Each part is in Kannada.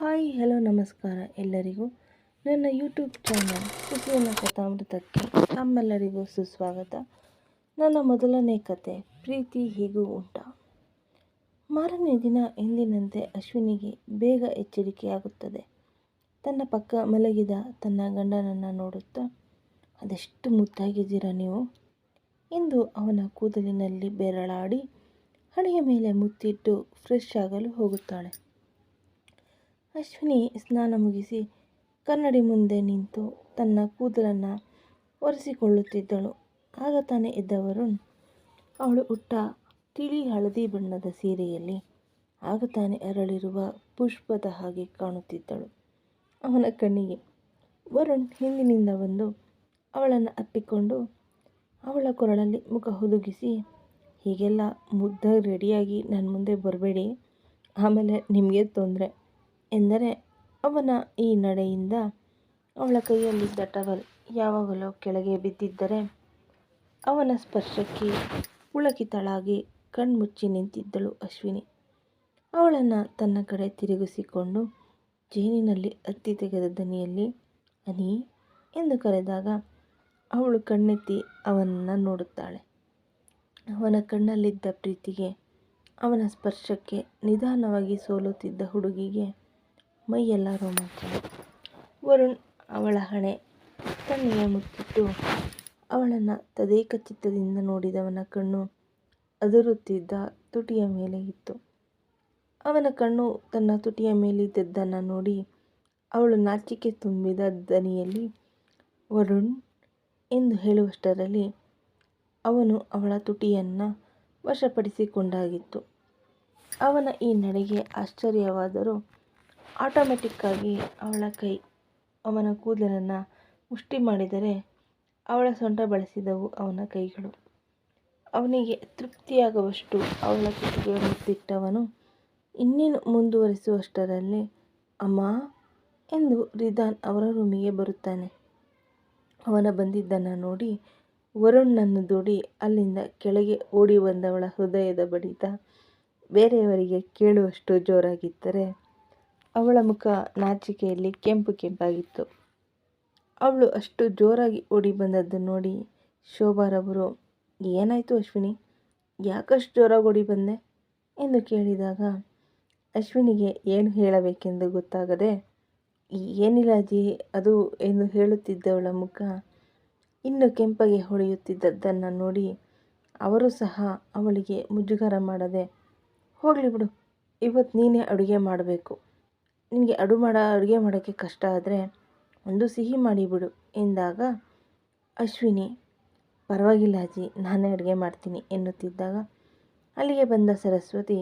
ಹಾಯ್, ಹಲೋ, ನಮಸ್ಕಾರ ಎಲ್ಲರಿಗೂ. ನನ್ನ ಯೂಟ್ಯೂಬ್ ಚಾನಲ್ ಕುಸುವಿನ ಕಥಾಮೃತಕ್ಕೆ ನಮ್ಮೆಲ್ಲರಿಗೂ ಸುಸ್ವಾಗತ. ನನ್ನ ಮೊದಲನೇ ಕತೆ, ಪ್ರೀತಿ ಹೀಗೂ ಉಂಟ? ಮಾರನೇ ದಿನ ಎಂದಿನಂತೆ ಅಶ್ವಿನಿಗೆ ಬೇಗ ಎಚ್ಚರಿಕೆಯಾಗುತ್ತದೆ. ತನ್ನ ಪಕ್ಕ ಮಲಗಿದ ತನ್ನ ಗಂಡನನ್ನು ನೋಡುತ್ತಾ, ಅದೆಷ್ಟು ಮುದ್ದಾಗಿದ್ದೀರಾ ನೀವು? ಎಂದು ಅವನ ಕೂದಲಿನಲ್ಲಿ ಬೆರಳಾಡಿ ಹಣೆಯ ಮೇಲೆ ಮುತ್ತಿಟ್ಟು ಫ್ರೆಶ್ ಆಗಲು ಹೋಗುತ್ತಾಳೆ. ಅಶ್ವಿನಿ ಸ್ನಾನ ಮುಗಿಸಿ ಕನ್ನಡಿ ಮುಂದೆ ನಿಂತು ತನ್ನ ಕೂದಲನ್ನು ಒರೆಸಿಕೊಳ್ಳುತ್ತಿದ್ದಳು. ಆಗ ತಾನೇ ಇದ್ದವರು ಅವಳು ಉಟ್ಟ ತಿಳಿ ಹಳದಿ ಬಣ್ಣದ ಸೀರೆಯಲ್ಲಿ ಆಗ ತಾನೇ ಅರಳಿರುವ ಪುಷ್ಪದ ಹಾಗೆ ಕಾಣುತ್ತಿದ್ದಳು. ಅವನ ಕಣ್ಣಿಗೆ ವರುಣ್ ಹಿಂದಿನಿಂದ ಬಂದು ಅವಳನ್ನು ಅಪ್ಪಿಕೊಂಡು ಅವಳ ಕೊರಳಲ್ಲಿ ಮುಖ ಹುದುಗಿಸಿ, ಹೀಗೆಲ್ಲ ಮುದ್ದಾಗಿ ರೆಡಿಯಾಗಿ ನನ್ನ ಮುಂದೆ ಬರಬೇಡಿ. ಆಮೇಲೆ ನಿಮಗೆ ತೊಂದರೆ. ಎಂದರೆ ಅವನ ಈ ನಡೆಯಿಂದ ಅವಳ ಕೈಯಲ್ಲಿದ್ದ ಟವಲ್ ಯಾವಾಗಲೂ ಕೆಳಗೆ ಬಿದ್ದಿದ್ದರೆ ಅವನ ಸ್ಪರ್ಶಕ್ಕೆ ಪುಳಕಿತಳಾಗಿ ಕಣ್ಮುಚ್ಚಿ ನಿಂತಿದ್ದಳು ಅಶ್ವಿನಿ. ಅವಳನ್ನು ತನ್ನ ಕಡೆ ತಿರುಗಿಸಿಕೊಂಡು, ಜೇನಿನಲ್ಲಿ ಅತ್ತಿ ತೆಗೆದ ದನಿಯಲ್ಲಿ, ಅನಿ ಎಂದು ಕರೆದಾಗ ಅವಳು ಕಣ್ಣೆತ್ತಿ ಅವನನ್ನು ನೋಡುತ್ತಾಳೆ. ಅವನ ಕಣ್ಣಲ್ಲಿದ್ದ ಪ್ರೀತಿಗೆ ಅವನ ಸ್ಪರ್ಶಕ್ಕೆ ನಿಧಾನವಾಗಿ ಸೋಲುತ್ತಿದ್ದ ಹುಡುಗಿಗೆ ಮೈಯೆಲ್ಲ ರೋಮಾಂಚನ. ವರುಣ್ ಅವಳ ಹಣೆ ತಣ್ಣೆಯ ಮುತ್ತಿಟ್ಟು ಅವಳನ್ನು ತದೇಕ ಚಿತ್ತದಿಂದ ನೋಡಿದವನ ಕಣ್ಣು ಅದರುತ್ತಿದ್ದ ತುಟಿಯ ಮೇಲೆ ಇತ್ತು. ಅವನ ಕಣ್ಣು ತನ್ನ ತುಟಿಯ ಮೇಲಿದ್ದದ್ದನ್ನು ನೋಡಿ ಅವಳು ನಾಚಿಕೆ ತುಂಬಿದ ದನಿಯಲ್ಲಿ, ವರುಣ್, ಎಂದು ಹೇಳುವಷ್ಟರಲ್ಲಿ ಅವನು ಅವಳ ತುಟಿಯನ್ನು ವಶಪಡಿಸಿಕೊಂಡಾಗಿತ್ತು. ಅವನ ಈ ನಡೆಗೆ ಆಶ್ಚರ್ಯವಾದರೂ ಆಟೋಮ್ಯಾಟಿಕ್ಕಾಗಿ ಅವಳ ಕೈ, ಅವನ ಕೂದಲನ್ನು ಮುಷ್ಟಿ ಮಾಡಿದರೆ ಅವಳ ಸೊಂಟ ಬಳಸಿದವು ಅವನ ಕೈಗಳು. ಅವನಿಗೆ ತೃಪ್ತಿಯಾಗುವಷ್ಟು ಅವಳ ಕೈಗೆ ಮುತ್ತಿಟ್ಟವನು ಇನ್ನೇನು ಮುಂದುವರಿಸುವಷ್ಟರಲ್ಲಿ, ಅಮ್ಮ ಎಂದು ರಿದಾನ್ ಅವರ ರೂಮಿಗೆ ಬರುತ್ತಾನೆ. ಅವನ ಬಂದಿದ್ದನ್ನು ನೋಡಿ ವರುಣ್ನನ್ನು ದೂಡಿ ಅಲ್ಲಿಂದ ಕೆಳಗೆ ಓಡಿ ಬಂದವಳ ಹೃದಯದ ಬಡಿತ ಬೇರೆಯವರಿಗೆ ಕೇಳುವಷ್ಟು ಜೋರಾಗಿದ್ದರೆ ಅವಳ ಮುಖ ನಾಚಿಕೆಯಲ್ಲಿ ಕೆಂಪು ಕೆಂಪಾಗಿತ್ತು. ಅವಳು ಅಷ್ಟು ಜೋರಾಗಿ ಓಡಿ ಬಂದದ್ದು ನೋಡಿ ಶೋಭಾರವರು, ಏನಾಯಿತು ಅಶ್ವಿನಿ? ಯಾಕಷ್ಟು ಜೋರಾಗಿ ಓಡಿ ಬಂದೆ? ಎಂದು ಕೇಳಿದಾಗ, ಅಶ್ವಿನಿಗೆ ಏನು ಹೇಳಬೇಕೆಂದು ಗೊತ್ತಾಗದೆ, ಏನಿಲ್ಲ ಅಜ್ಜಿ, ಅದು ಎಂದು ಹೇಳುತ್ತಿದ್ದವಳ ಮುಖ ಇನ್ನು ಕೆಂಪಗೆ ಹೊಳೆಯುತ್ತಿದ್ದದ್ದನ್ನು ನೋಡಿ ಅವರು ಸಹ ಅವಳಿಗೆ ಮುಜುಗರ ಮಾಡದೆ, ಹೋಗಲಿ ಬಿಡು, ಇವತ್ತು ನೀನೇ ಅಡುಗೆ ಮಾಡಬೇಕು. ನಿನಗೆ ಅಡು ಮಾಡ, ಅಡುಗೆ ಮಾಡೋಕ್ಕೆ ಕಷ್ಟ ಆದರೆ ಒಂದು ಸಿಹಿ ಮಾಡಿಬಿಡು ಎಂದಾಗ, ಅಶ್ವಿನಿ, ಪರವಾಗಿಲ್ಲ ಅಜ್ಜಿ, ನಾನೇ ಅಡುಗೆ ಮಾಡ್ತೀನಿ ಎನ್ನುತ್ತಿದ್ದಾಗ, ಅಲ್ಲಿಗೆ ಬಂದ ಸರಸ್ವತಿ,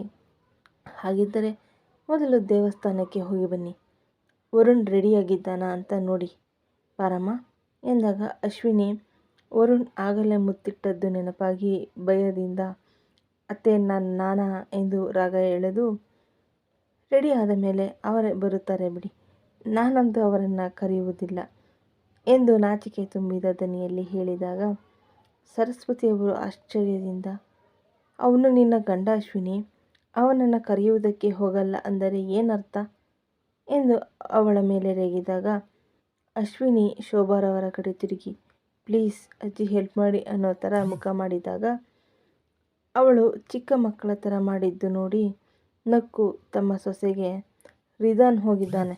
ಹಾಗಿದ್ದರೆ ಮೊದಲು ದೇವಸ್ಥಾನಕ್ಕೆ ಹೋಗಿ ಬನ್ನಿ. ವರುಣ್ ರೆಡಿಯಾಗಿದ್ದಾನಾ ಅಂತ ನೋಡಿ ಪಾರಮ್ಮ ಎಂದಾಗ ಅಶ್ವಿನಿ, ವರುಣ್ ಆಗಲೇ ಮುತ್ತಿಟ್ಟದ್ದು ನೆನಪಾಗಿ ಭಯದಿಂದ, ಅತ್ತೆ, ನಾನು, ನಾನಾ ಎಂದು ರಾಗ ಎಳೆದು ರೆಡಿ ಆದ ಮೇಲೆ ಅವರೇ ಬರುತ್ತಾರೆ ಬಿಡಿ. ನಾನಂತೂ ಅವರನ್ನು ಕರೆಯುವುದಿಲ್ಲ ಎಂದು ನಾಚಿಕೆ ತುಂಬಿದ ದನಿಯಲ್ಲಿ ಹೇಳಿದಾಗ ಸರಸ್ವತಿಯವರು ಆಶ್ಚರ್ಯದಿಂದ, ಅವನು ನಿನ್ನ ಗಂಡ ಅಶ್ವಿನಿ, ಅವನನ್ನು ಕರೆಯುವುದಕ್ಕೆ ಹೋಗಲ್ಲ ಅಂದರೆ ಏನರ್ಥ? ಎಂದು ಅವಳ ಮೇಲೆ ರೇಗಿದಾಗ, ಅಶ್ವಿನಿ ಶೋಭಾರವರ ಕಡೆ ತಿರುಗಿ, ಪ್ಲೀಸ್ ಅಜ್ಜಿ ಹೆಲ್ಪ್ ಮಾಡಿ ಅನ್ನೋ ಥರ ಮುಖ ಮಾಡಿದಾಗ, ಅವಳು ಚಿಕ್ಕ ಮಕ್ಕಳ ಥರ ಮಾಡಿದ್ದು ನೋಡಿ ನಕ್ಕು ತಮ್ಮ ಸೊಸೆಗೆ ರಿದಾನ್ ಹೋಗಿದ್ದಾನೆ.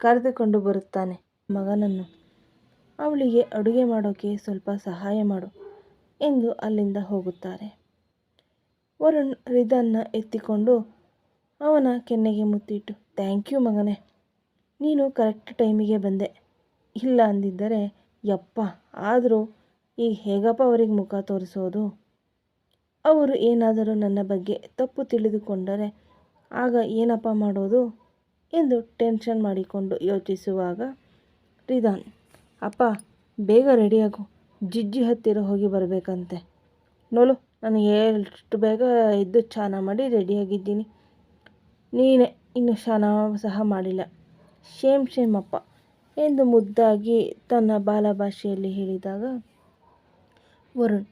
ಕರೆದುಕೊಂಡು ಬರುತ್ತಾನೆ ಮಗನನ್ನು. ಅವಳಿಗೆ ಅಡುಗೆ ಮಾಡೋಕೆ ಸ್ವಲ್ಪ ಸಹಾಯ ಮಾಡು ಎಂದು ಅಲ್ಲಿಂದ ಹೋಗುತ್ತಾರೆ. ವರುಣ್ ರಿದನ್ನ ಎತ್ತಿಕೊಂಡು ಅವನ ಕೆನ್ನೆಗೆ ಮುತ್ತಿಟ್ಟು, ಥ್ಯಾಂಕ್ ಯು ಮಗನೇ, ನೀನು ಕರೆಕ್ಟ್ ಟೈಮಿಗೆ ಬಂದೆ. ಇಲ್ಲ ಅಂದಿದ್ದರೆ ಯಪ್ಪ, ಆದರೂ ಈಗ ಹೇಗಪ್ಪ ಅವರಿಗೆ ಮುಖ ತೋರಿಸೋದು? ಅವರು ಏನಾದರೂ ನನ್ನ ಬಗ್ಗೆ ತಪ್ಪು ತಿಳಿದುಕೊಂಡರೆ ಆಗ ಏನಪ್ಪ ಮಾಡೋದು? ಎಂದು ಟೆನ್ಷನ್ ಮಾಡಿಕೊಂಡು ಯೋಚಿಸುವಾಗ ರಿದಾನ್ ಅಪ್ಪ, ಬೇಗ ರೆಡಿಯಾಗು ಜಿಜ್ಜಿ ಹತ್ತಿರ ಹೋಗಿ ಬರಬೇಕಂತೆ. ನೋಡು, ನಾನು ಎಷ್ಟು ಬೇಗ ಎದ್ದು ಸ್ನಾನ ಮಾಡಿ ರೆಡಿಯಾಗಿದ್ದೀನಿ ನೀನೇ ಇನ್ನು ಸ್ನಾನ ಸಹ ಮಾಡಿಲ್ಲ. ಶೇಮ್ ಶೇಮ್ ಅಪ್ಪ ಎಂದು ಮುದ್ದಾಗಿ ತನ್ನ ಬಾಲ ಭಾಷೆಯಲ್ಲಿ ಹೇಳಿದಾಗ, ವರುಣ್,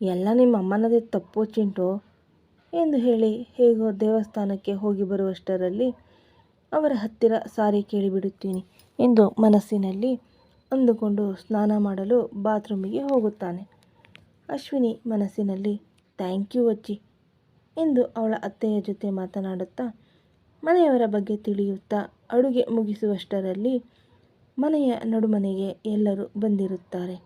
ಎಲ್ಲ ನಿಮ್ಮ ಅಮ್ಮನದೇ ತಪ್ಪು ಚಿಂಟು. ಎಂದು ಹೇಳಿ ಹೇಗೋ ದೇವಸ್ಥಾನಕ್ಕೆ ಹೋಗಿ ಬರುವಷ್ಟರಲ್ಲಿ ಅವರ ಹತ್ತಿರ ಸಾರಿ ಕೇಳಿಬಿಡುತ್ತೀನಿ ಎಂದು ಮನಸ್ಸಿನಲ್ಲಿ ಅಂದುಕೊಂಡು ಸ್ನಾನ ಮಾಡಲು ಬಾತ್ರೂಮಿಗೆ ಹೋಗುತ್ತಾನೆ. ಅಶ್ವಿನಿ ಮನಸ್ಸಿನಲ್ಲಿ, ಥ್ಯಾಂಕ್ ಯು ಅಜ್ಜಿ ಎಂದು ಅವಳ ಅತ್ತೆಯ ಜೊತೆ ಮಾತನಾಡುತ್ತಾ ಮನೆಯವರ ಬಗ್ಗೆ ತಿಳಿಯುತ್ತಾ ಅಡುಗೆ ಮುಗಿಸುವಷ್ಟರಲ್ಲಿ ಮನೆಯ ನಡುಮನೆಗೆ ಎಲ್ಲರೂ ಬಂದಿರುತ್ತಾರೆ.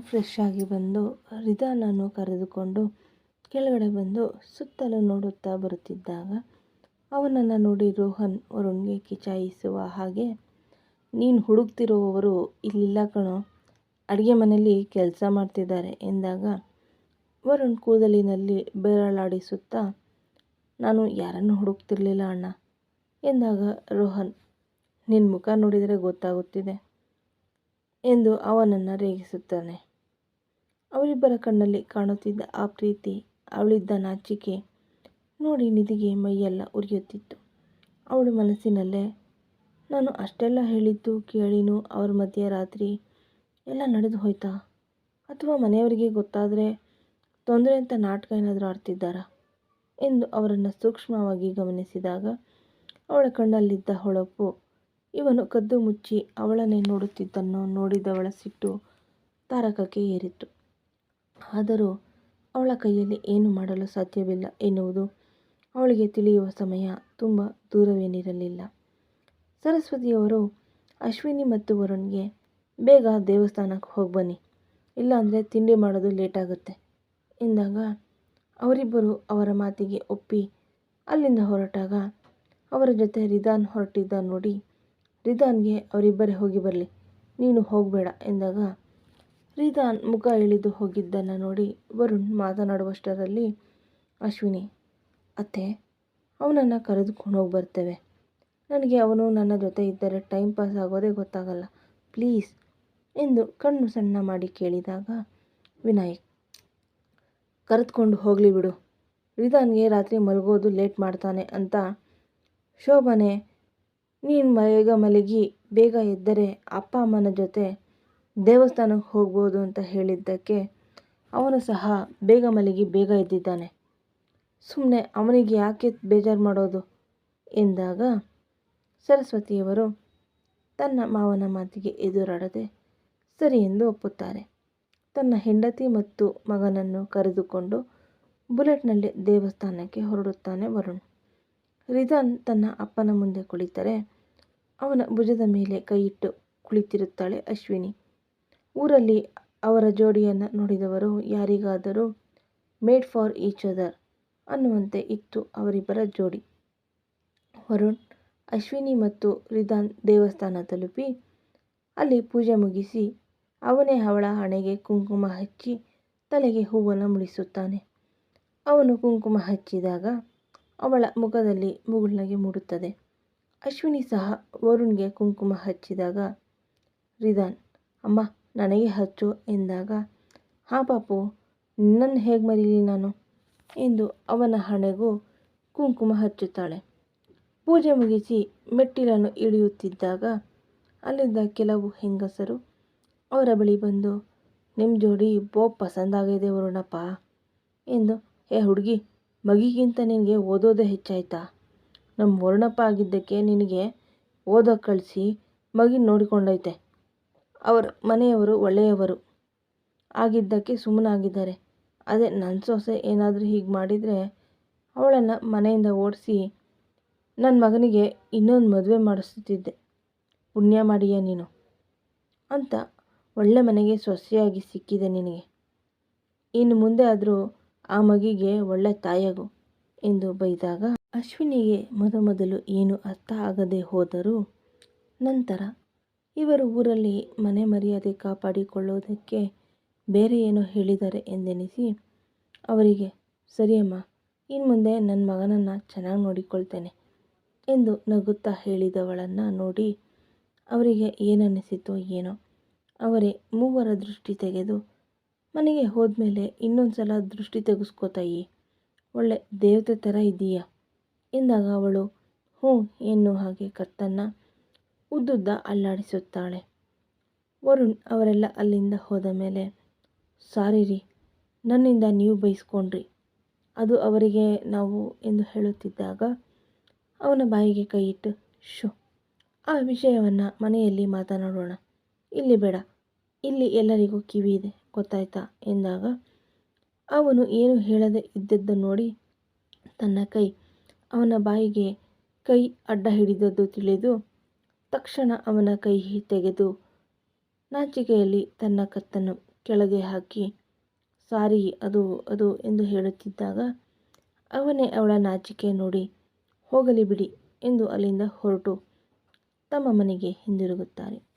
ಫ್ರೆಶ್ ಆಗಿ ಬಂದು ರಿದಾನನ್ನು ಕರೆದುಕೊಂಡು ಕೆಳಗಡೆ ಬಂದು ಸುತ್ತಲೂ ನೋಡುತ್ತಾ ಬರುತ್ತಿದ್ದಾಗ, ಅವನನ್ನು ನೋಡಿ ರೋಹನ್ ವರುಣ್ಗೆ ಕಿಚಾಯಿಸುವ ಹಾಗೆ, ನೀನು ಹುಡುಕ್ತಿರುವವರು ಇಲ್ಲಿಲ್ಲ ಕಣೋ, ಅಡುಗೆ ಮನೆಯಲ್ಲಿ ಕೆಲಸ ಮಾಡ್ತಿದ್ದಾರೆ ಎಂದಾಗ, ವರುಣ್ ಕೂದಲಿನಲ್ಲಿ ಬೆರಳಾಡಿಸುತ್ತಾ, ನಾನು ಯಾರನ್ನು ಹುಡುಕ್ತಿರ್ಲಿಲ್ಲ ಅಣ್ಣ ಎಂದಾಗ ರೋಹನ್ ನಿನ್ನ ಮುಖ ನೋಡಿದರೆ ಗೊತ್ತಾಗುತ್ತಿದೆ ಎಂದು ಅವನನ್ನು ರೇಗಿಸುತ್ತಾನೆ. ಅವರಿಬ್ಬರ ಕಣ್ಣಲ್ಲಿ ಕಾಣುತ್ತಿದ್ದ ಆ ಪ್ರೀತಿ ಅವಳಿದ್ದ ನಾಚಿಕೆ ನೋಡಿ ನಿಧಿಗೆ ಮೈಯೆಲ್ಲ ಉರಿಯುತ್ತಿತ್ತು. ಅವಳು ಮನಸ್ಸಿನಲ್ಲೇ ನಾನು ಅಷ್ಟೆಲ್ಲ ಹೇಳಿದ್ದು ಕೇಳಿನು ಅವ್ರ ಮಧ್ಯೆ ರಾತ್ರಿ ಎಲ್ಲ ನಡೆದು ಹೋಯ್ತಾ? ಅಥವಾ ಮನೆಯವರಿಗೆ ಗೊತ್ತಾದರೆ ತೊಂದರೆ ಅಂತ ನಾಟಕ ಏನಾದರೂ ಆಡ್ತಿದ್ದಾರಾ? ಎಂದು ಅವರನ್ನು ಸೂಕ್ಷ್ಮವಾಗಿ ಗಮನಿಸಿದಾಗ ಅವಳ ಕಣ್ಣಲ್ಲಿದ್ದ ಹೊಳಪು, ಇವನು ಕದ್ದು ಮುಚ್ಚಿ ಅವಳನ್ನೇ ನೋಡುತ್ತಿದ್ದನ್ನು ನೋಡಿದವಳ ಸಿಟ್ಟು ತಾರಕಕ್ಕೆ ಏರಿತ್ತು. ಆದರೂ ಅವಳ ಕೈಯಲ್ಲಿ ಏನು ಮಾಡಲು ಸಾಧ್ಯವಿಲ್ಲ ಎನ್ನುವುದು ಅವಳಿಗೆ ತಿಳಿಯುವ ಸಮಯ ತುಂಬ ದೂರವೇನಿರಲಿಲ್ಲ. ಸರಸ್ವತಿಯವರು ಅಶ್ವಿನಿ ಮತ್ತು ವರುಣ್ಗೆ, ಬೇಗ ದೇವಸ್ಥಾನಕ್ಕೆ ಹೋಗಿ ಬನ್ನಿ, ಇಲ್ಲಾಂದರೆ ತಿಂಡಿ ಮಾಡೋದು ಲೇಟಾಗುತ್ತೆ ಎಂದಾಗ ಅವರಿಬ್ಬರು ಅವರ ಮಾತಿಗೆ ಒಪ್ಪಿ ಅಲ್ಲಿಂದ ಹೊರಟಾಗ ಅವರ ಜೊತೆ ರಿದಾನ್ ಹೊರಟಿದ್ದ ನೋಡಿ ರಿದಾನ್ಗೆ ಅವರಿಬ್ಬರೇ ಹೋಗಿ ಬರಲಿ, ನೀನು ಹೋಗಬೇಡ ಎಂದಾಗ ರಿದಾನ್ ಮುಖ ಇಳಿದು ಹೋಗಿದ್ದನ್ನು ನೋಡಿ ವರುಣ್ ಮಾತನಾಡುವಷ್ಟರಲ್ಲಿ ಅಶ್ವಿನಿ, ಅತ್ತೆ, ಅವನನ್ನು ಕರೆದುಕೊಂಡು ಹೋಗಿ ಬರ್ತೇವೆ. ನನಗೆ ಅವನು ನನ್ನ ಜೊತೆ ಇದ್ದರೆ ಟೈಮ್ ಪಾಸ್ ಆಗೋದೇ ಗೊತ್ತಾಗಲ್ಲ. ಪ್ಲೀಸ್ ಎಂದು ಕಣ್ಣು ಸಣ್ಣ ಮಾಡಿ ಕೇಳಿದಾಗ ವಿನಾಯಕ್, ಕರೆದುಕೊಂಡು ಹೋಗಲಿ ಬಿಡು. ರಿದಾನ್ಗೆ ರಾತ್ರಿ ಮಲಗೋದು ಲೇಟ್ ಮಾಡ್ತಾನೆ ಅಂತ ಶೋಭನೆ, ನೀನು ಬೇಗ ಮಲಗಿ, ಬೇಗ ಎದ್ದರೆ ಅಪ್ಪ ಅಮ್ಮನ ಜೊತೆ ದೇವಸ್ಥಾನಕ್ಕೆ ಹೋಗ್ಬೋದು ಅಂತ ಹೇಳಿದ್ದಕ್ಕೆ ಅವನು ಸಹ ಬೇಗ ಮಲಗಿ ಬೇಗ ಎದ್ದಿದ್ದಾನೆ. ಸುಮ್ಮನೆ ಅವನಿಗೆ ಯಾಕೆ ಬೇಜಾರು ಮಾಡೋದು? ಎಂದಾಗ ಸರಸ್ವತಿಯವರು ತನ್ನ ಮಾವನ ಮಾತಿಗೆ ಎದುರಾಡದೆ ಸರಿ ಎಂದು ಒಪ್ಪುತ್ತಾರೆ. ತನ್ನ ಹೆಂಡತಿ ಮತ್ತು ಮಗನನ್ನು ಕರೆದುಕೊಂಡು ಬುಲೆಟ್ನಲ್ಲಿ ದೇವಸ್ಥಾನಕ್ಕೆ ಹೊರಡುತ್ತಾನೆ ವರುಣ್. ರಿದಾನ್ ತನ್ನ ಅಪ್ಪನ ಮುಂದೆ ಕುಳಿತರೆ ಅವನ ಭುಜದ ಮೇಲೆ ಕೈಯಿಟ್ಟು ಕುಳಿತಿರುತ್ತಾಳೆ ಅಶ್ವಿನಿ. ಊರಲ್ಲಿ ಅವರ ಜೋಡಿಯನ್ನು ನೋಡಿದವರು ಯಾರಿಗಾದರೂ ಮೇಡ್ ಫಾರ್ ಈಚ್ ಅದರ್ ಅನ್ನುವಂತೆ ಇತ್ತು ಅವರಿಬ್ಬರ ಜೋಡಿ. ವರುಣ್, ಅಶ್ವಿನಿ ಮತ್ತು ರಿಧಾನ್ ದೇವಸ್ಥಾನ ತಲುಪಿ ಅಲ್ಲಿ ಪೂಜೆ ಮುಗಿಸಿ ಅವನೇ ಅವಳ ಹಣೆಗೆ ಕುಂಕುಮ ಹಚ್ಚಿ ತಲೆಗೆ ಹೂವನ್ನು ಮುಡಿಸುತ್ತಾನೆ. ಅವನು ಕುಂಕುಮ ಹಚ್ಚಿದಾಗ ಅವಳ ಮುಖದಲ್ಲಿ ಮುಗುಳ್ನಗೆ ಮೂಡುತ್ತದೆ. ಅಶ್ವಿನಿ ಸಹ ವರುಣ್ಗೆ ಕುಂಕುಮ ಹಚ್ಚಿದಾಗ ರಿದಾನ್ ಅಮ್ಮ ನನಗೆ ಹಚ್ಚು ಎಂದಾಗ, ಹಾಂ ಪಾಪು, ನಿನ್ನನ್ನು ಹೇಗೆ ಮರೀಲಿ ನಾನು? ಎಂದು ಅವನ ಹಣೆಗೂ ಕುಂಕುಮ ಹಚ್ಚುತ್ತಾಳೆ. ಪೂಜೆ ಮುಗಿಸಿ ಮೆಟ್ಟಿಲನ್ನು ಇಳಿಯುತ್ತಿದ್ದಾಗ ಅಲ್ಲಿದ್ದ ಕೆಲವು ಹೆಂಗಸರು ಅವರ ಬಳಿ ಬಂದು ನಿಮ್ಮ ಜೋಡಿ ಬೋ ಪಸಂದಾಗಿದೆ ವರುಣಪ್ಪ ಎಂದು, ಏ ಹುಡುಗಿ, ಮಗಿಗಿಂತ ನಿನಗೆ ಓದೋದೇ ಹೆಚ್ಚಾಯ್ತಾ? ನಮ್ಮ ವರುಣಪ್ಪ ಆಗಿದ್ದಕ್ಕೆ ನಿನಗೆ ಓದೋ ಕಳಿಸಿ ಮಗಿನ ನೋಡಿಕೊಂಡೈತೆ. ಅವರ ಮನೆಯವರು ಒಳ್ಳೆಯವರು ಆಗಿದ್ದಕ್ಕೆ ಸುಮ್ಮನಾಗಿದ್ದಾರೆ. ಅದೇ ನನ್ನ ಸೊಸೆ ಏನಾದರೂ ಹೀಗೆ ಮಾಡಿದರೆ ಅವಳನ್ನು ಮನೆಯಿಂದ ಓಡಿಸಿ ನನ್ನ ಮಗನಿಗೆ ಇನ್ನೊಂದು ಮದುವೆ ಮಾಡಿಸ್ತಿದ್ದೆ. ಪುಣ್ಯ ಮಾಡಿಯ ನೀನು ಅಂತ ಒಳ್ಳೆ ಮನೆಗೆ ಸೊಸೆಯಾಗಿ ಸಿಕ್ಕಿದೆ ನಿನಗೆ. ಇನ್ನು ಮುಂದೆ ಆದರೂ ಆ ಮಗಿಗೆ ಒಳ್ಳೆ ತಾಯಗು ಎಂದು ಬೈದಾಗ ಅಶ್ವಿನಿಗೆ ಮೊದಮೊದಲು ಏನು ಅರ್ಥ ಆಗದೆ ಹೋದರೂ ನಂತರ ಇವರು ಊರಲ್ಲಿ ಮನೆ ಮರ್ಯಾದೆ ಕಾಪಾಡಿಕೊಳ್ಳುವುದಕ್ಕೆ ಬೇರೆ ಏನೋ ಹೇಳಿದ್ದಾರೆ ಎಂದೆನಿಸಿ, ಅವರಿಗೆ, ಸರಿಯಮ್ಮ ಇನ್ನು ಮುಂದೆ ನನ್ನ ಮಗನನ್ನು ಚೆನ್ನಾಗಿ ನೋಡಿಕೊಳ್ತೇನೆ ಎಂದು ನಗುತ್ತಾ ಹೇಳಿದವಳನ್ನು ನೋಡಿ ಅವರಿಗೆ ಏನನ್ನಿಸಿತೋ ಏನೋ, ಅವರೇ ಮೂವರ ದೃಷ್ಟಿ ತೆಗೆದು, ಮನೆಗೆ ಹೋದ್ಮೇಲೆ ಇನ್ನೊಂದು ಸಲ ದೃಷ್ಟಿ ತೆಗೆಸ್ಕೋತಾಯಿ ಒಳ್ಳೆ ದೇವತೆ ಥರ ಇದೆಯಾ ಎಂದಾಗ ಅವಳು, ಹ್ಞೂ ಎನ್ನುವ ಹಾಗೆ ಕತ್ತನ್ನು ಉದ್ದುದ್ದ ಅಲ್ಲಾಡಿಸುತ್ತಾಳೆ. ವರುಣ್ ಅವರೆಲ್ಲ ಅಲ್ಲಿಂದ ಹೋದ ಮೇಲೆ, ಸಾರಿ ರೀ, ನನ್ನಿಂದ ನೀವು ಬೈಸ್ಕೊಂಡ್ರಿ. ಅದು ಅವರಿಗೆ ನಾವು ಎಂದು ಹೇಳುತ್ತಿದ್ದಾಗ ಅವನ ಬಾಯಿಗೆ ಕೈ ಇಟ್ಟು ಶೋ ಆ ವಿಷಯವನ್ನು ಮನೆಯಲ್ಲಿ ಮಾತನಾಡೋಣ. ಇಲ್ಲಿ ಬೇಡ, ಇಲ್ಲಿ ಎಲ್ಲರಿಗೂ ಕಿವಿ ಇದೆ, ಗೊತ್ತಾಯ್ತಾ? ಎಂದಾಗ ಅವನು ಏನು ಹೇಳದೆ ಇದ್ದದ್ದು ನೋಡಿ ತನ್ನ ಕೈ ಅವನ ಬಾಯಿಗೆ ಕೈ ಅಡ್ಡ ಹಿಡಿದದ್ದು ತಿಳಿದು ತಕ್ಷಣ ಅವನ ಕೈ ತೆಗೆದು ನಾಚಿಕೆಯಲ್ಲಿ ತನ್ನ ಕತ್ತನ್ನು ಕೆಳಗೆ ಹಾಕಿ, ಸಾರಿ, ಅದು ಅದು ಎಂದು ಹೇಳುತ್ತಿದ್ದಾಗ ಅವನೇ ಅವಳ ನಾಚಿಕೆ ನೋಡಿ, ಹೋಗಲಿ ಬಿಡಿ ಎಂದು ಅಲ್ಲಿಂದ ಹೊರಟು ತಮ್ಮ ಮನೆಗೆ ಹಿಂದಿರುಗುತ್ತಾರೆ.